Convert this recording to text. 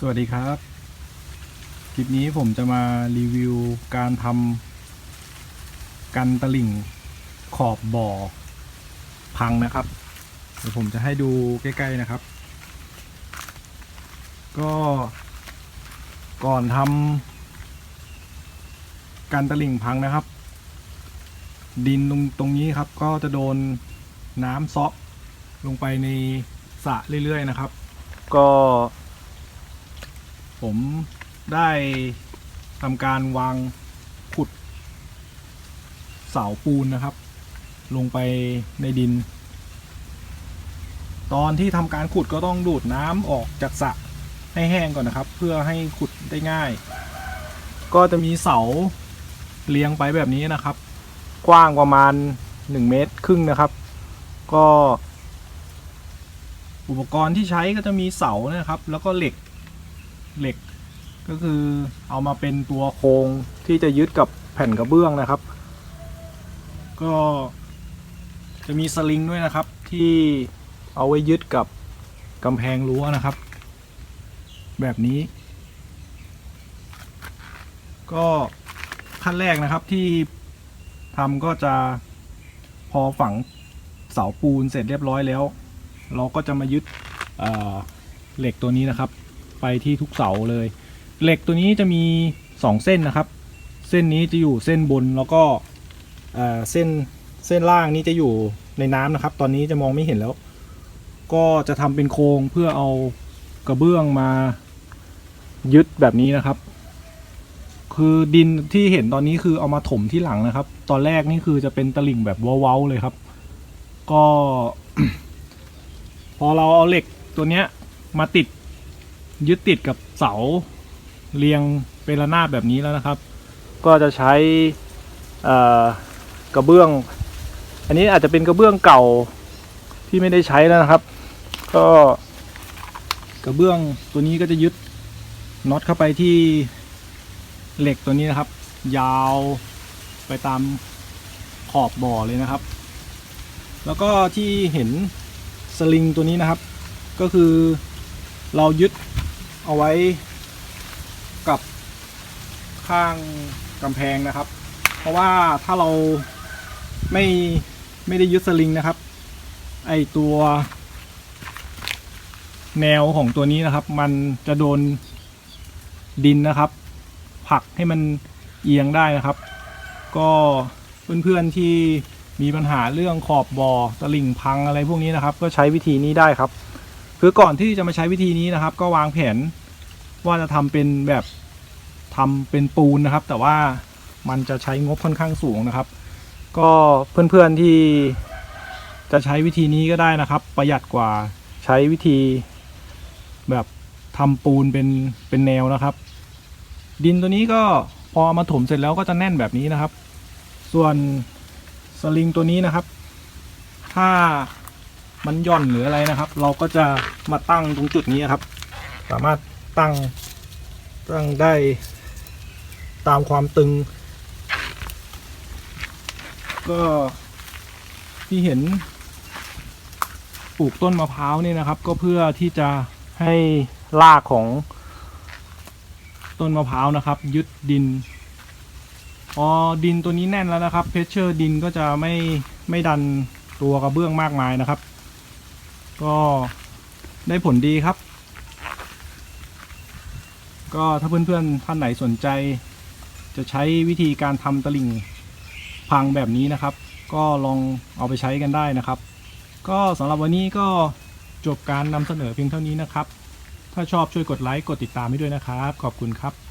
สวัสดีครับ คลิปนี้ผมจะมารีวิวการทำกันตลิ่งขอบบ่อพังนะครับเดี๋ยวผมจะให้ดูใกล้ๆนะครับ ก็ก่อนทำกันตลิ่งพังนะครับ ดินตรงตรงนี้ครับ ก็จะโดนน้ำซอกลงไปในสระเรื่อยๆนะครับ ก็ ผมได้ทำการวางขุดเสาปูนนะครับ ลงไปในดิน ตอนที่ทำการขุดก็ต้องดูดน้ำออกจากสระให้แห้งก่อนนะครับ เพื่อให้ขุดได้ง่าย ก็จะมีเสาเรียงไปแบบนี้นะครับ กว้างประมาณ 1 เมตรครึ่งนะครับ ก็ อุปกรณ์ที่ใช้ก็จะมีเสานะครับ แล้วก็เหล็ก เหล็ก ก็คือเอามาเป็นตัวโครงที่จะยึดกับแผ่นกระเบื้องนะครับ ก็จะมีสลิงด้วยนะครับ ที่เอาไว้ยึดกับกำแพงรั้วนะครับ แบบนี้ ก็ขั้นแรกนะครับที่ทำก็จะพอฝังเสาปูนเสร็จเรียบร้อยแล้ว เราก็จะมายึดเเหล็กตัวนี้นะครับ ไปที่ทุกเสาเลย เหล็กตัวนี้จะมี 2 เส้นนะครับ เส้นนี้จะอยู่เส้นบนแล้วก็เส้นเส้นล่างนี้จะอยู่ในน้ำนะครับ ตอนนี้จะมองไม่เห็นแล้ว ก็จะทำเป็นโครงเพื่อเอากระเบื้องมายึดแบบนี้นะครับ คือดินที่เห็นตอนนี้คือเอามาถมที่หลังนะครับ ตอนแรกนี่คือจะเป็นตลิ่งแบบเว้าๆเลยครับ ก็ พอเราเอาเหล็กตัวเนี้ยมาติด ยึดติดกับเสาเรียงเป็นระนาบแบบนี้แล้วนะครับ ก็จะใช้กระเบื้อง อันนี้อาจจะเป็นกระเบื้องเก่าที่ไม่ได้ใช้แล้วนะครับ ก็กระเบื้องตัวนี้ก็จะยึดน็อตเข้าไปที่เหล็กตัวนี้นะครับ ยาวไปตามขอบบ่อเลยนะครับ แล้วก็ที่เห็นสลิงตัวนี้นะครับ ก็คือเรายึด เอาไว้กับข้างกำแพงนะครับ เพราะว่าถ้าเราไม่ไม่ได้ยึดสลิงนะครับ ไอตัว แนวของตัวนี้นะครับ มันจะโดนดินนะครับผลักให้มันเอียงได้นะครับ ก็เพื่อนๆที่มีปัญหาเรื่องขอบบ่อตลิ่งพังอะไรพวกนี้นะครับ ก็ใช้วิธีนี้ได้ครับ คือก่อนที่จะมาใช้วิธีนี้นะครับ ก็วางแผนว่าจะทำเป็นแบบทำเป็นปูนนะครับ แต่ว่ามันจะใช้งบค่อนข้างสูงนะครับ ก็เพื่อนๆที่จะใช้วิธีนี้ก็ได้นะครับ ประหยัดกว่าใช้วิธีแบบทำปูนเป็นเป็นแนวนะครับ ดินตัวนี้ก็พอเอามาถมเสร็จแล้วก็จะแน่นแบบนี้นะครับ ส่วนสลิงตัวนี้นะครับ ถ้า มันย่อนหรืออะไรนะครับ เราก็จะมาตั้งตรงจุดนี้ครับ สามารถตั้งตั้งได้ตามความตึง ก็ที่เห็นปลูกต้นมะพร้าวนี่นะครับ ก็เพื่อที่จะให้รากของต้นมะพร้าวนะครับ ยึดดินพอดินตัวนี้แน่นแล้วนะครับเพชเชอร์ดินก็จะไม่ไม่ดันตัวกระเบื้องมากมายนะครับ ก็ได้ผลดีครับ ก็ถ้าเพื่อนๆท่านไหนสนใจ จะใช้วิธีการทำตลิ่งพังแบบนี้นะครับ ก็ลองเอาไปใช้กันได้นะครับ ก็สำหรับวันนี้ก็จบการนำเสนอเพียงเท่านี้นะครับ ถ้าชอบช่วยกดไลค์กดติดตามให้ด้วยนะครับ ขอบคุณครับ